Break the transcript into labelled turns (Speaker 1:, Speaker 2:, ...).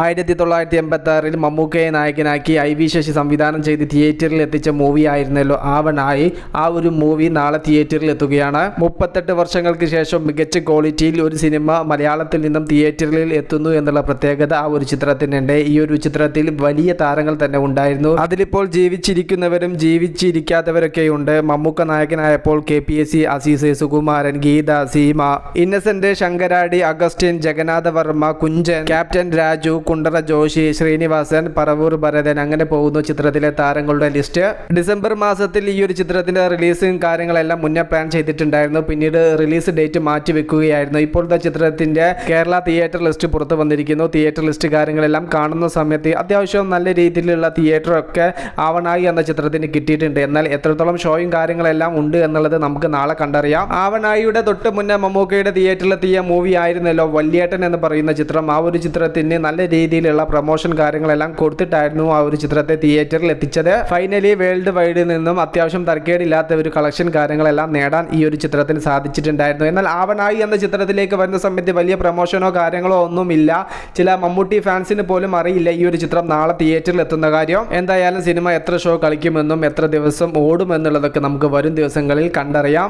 Speaker 1: ആയിരത്തി തൊള്ളായിരത്തി എൺപത്തി ആറിൽ മമ്മൂക്കയെ നായകനാക്കി ഐ വി ശശി സംവിധാനം ചെയ്ത് തിയേറ്ററിൽ എത്തിച്ച മൂവി ആയിരുന്നല്ലോ ആവണായി. ആ ഒരു മൂവി നാളെ തിയേറ്ററിൽ എത്തുകയാണ്. മുപ്പത്തെട്ട് വർഷങ്ങൾക്ക് ശേഷം മികച്ച ക്വാളിറ്റിയിൽ ഒരു സിനിമ മലയാളത്തിൽ നിന്നും തിയേറ്ററിൽ എത്തുന്നു എന്നുള്ള പ്രത്യേകത ആ ഒരു ചിത്രത്തിനുണ്ട്. ഈ ഒരു ചിത്രത്തിൽ വലിയ താരങ്ങൾ തന്നെ ഉണ്ടായിരുന്നു. അതിലിപ്പോൾ ജീവിച്ചിരിക്കുന്നവരും ജീവിച്ചിരിക്കാത്തവരൊക്കെ ഉണ്ട് Mammookka നായകനായപ്പോൾ K P S C Azeez Sukumaran Geetha Seema Innocent Sankaradi Augustine Jagannatha Varma Kunchan captain Raju Kundara Joshy Sreenivasan Paravoor Bharathan അങ്ങനെ പോകുന്നു ചിത്രത്തിലെ താരങ്ങളുടെ ലിസ്റ്റ്. ഡിസംബർ മാസത്തിൽ ഈ ഒരു ചിത്രത്തിന്റെ റിലീസും കാര്യങ്ങളെല്ലാം മുന്നേ പ്ലാൻ ചെയ്തിട്ടുണ്ടായിരുന്നു. പിന്നീട് റിലീസ് ഡേറ്റ് മാറ്റി വെക്കുകയായിരുന്നു. ഇപ്പോഴത്തെ ചിത്രത്തിന്റെ കേരള തിയേറ്റർ ലിസ്റ്റ് പുറത്തു വന്നിരിക്കുന്നു. തിയേറ്റർ ലിസ്റ്റ് കാര്യങ്ങളെല്ലാം കാണുന്ന സമയത്ത് അത്യാവശ്യം നല്ല രീതിയിലുള്ള തിയേറ്റർ ഒക്കെ ആവണായി എന്ന ചിത്രത്തിന് കിട്ടിയിട്ടുണ്ട്. എന്നാൽ എത്രത്തോളം ഷോയും കാര്യങ്ങളെല്ലാം ഉണ്ട് എന്നുള്ളത് നമുക്ക് നാളെ കണ്ടറിയാം. ആവണായിയുടെ തൊട്ട് മുന്നേ മമ്മൂക്കയുടെ തിയേറ്ററിലെത്തിയ മൂവി ആയിരുന്നല്ലോ വല്യേട്ടൻ എന്ന് പറയുന്ന ചിത്രം. ആ ഒരു ചിത്രത്തിന് നല്ല രീതിയിലുള്ള പ്രൊമോഷൻ കാര്യങ്ങളെല്ലാം കൊടുത്തിട്ടായിരുന്നു ആ ഒരു ചിത്രത്തെ തിയേറ്ററിൽ എത്തിച്ചത്. ഫൈനലി വേൾഡ് വൈഡിൽ നിന്നും അത്യാവശ്യം തർക്കേടില്ലാത്ത ഒരു കളക്ഷൻ കാര്യങ്ങളെല്ലാം നേടാൻ ഈ ഒരു ചിത്രത്തിന് സാധിച്ചിട്ടുണ്ടായിരുന്നു. എന്നാൽ ആവനായി എന്ന ചിത്രത്തിലേക്ക് വരുന്ന സമയത്ത് വലിയ പ്രൊമോഷനോ കാര്യങ്ങളോ ഒന്നുമില്ല. ചില മമ്മൂട്ടി ഫാൻസിന് പോലും അറിയില്ല ഈ ഒരു ചിത്രം നാളെ തിയേറ്ററിൽ എത്തുന്ന കാര്യം. എന്തായാലും സിനിമ എത്ര ഷോ കളിക്കുമെന്നും എത്ര ദിവസം ഓടുമെന്നുള്ളതൊക്കെ നമുക്ക് വരും ദിവസങ്ങളിൽ കണ്ടറിയാം.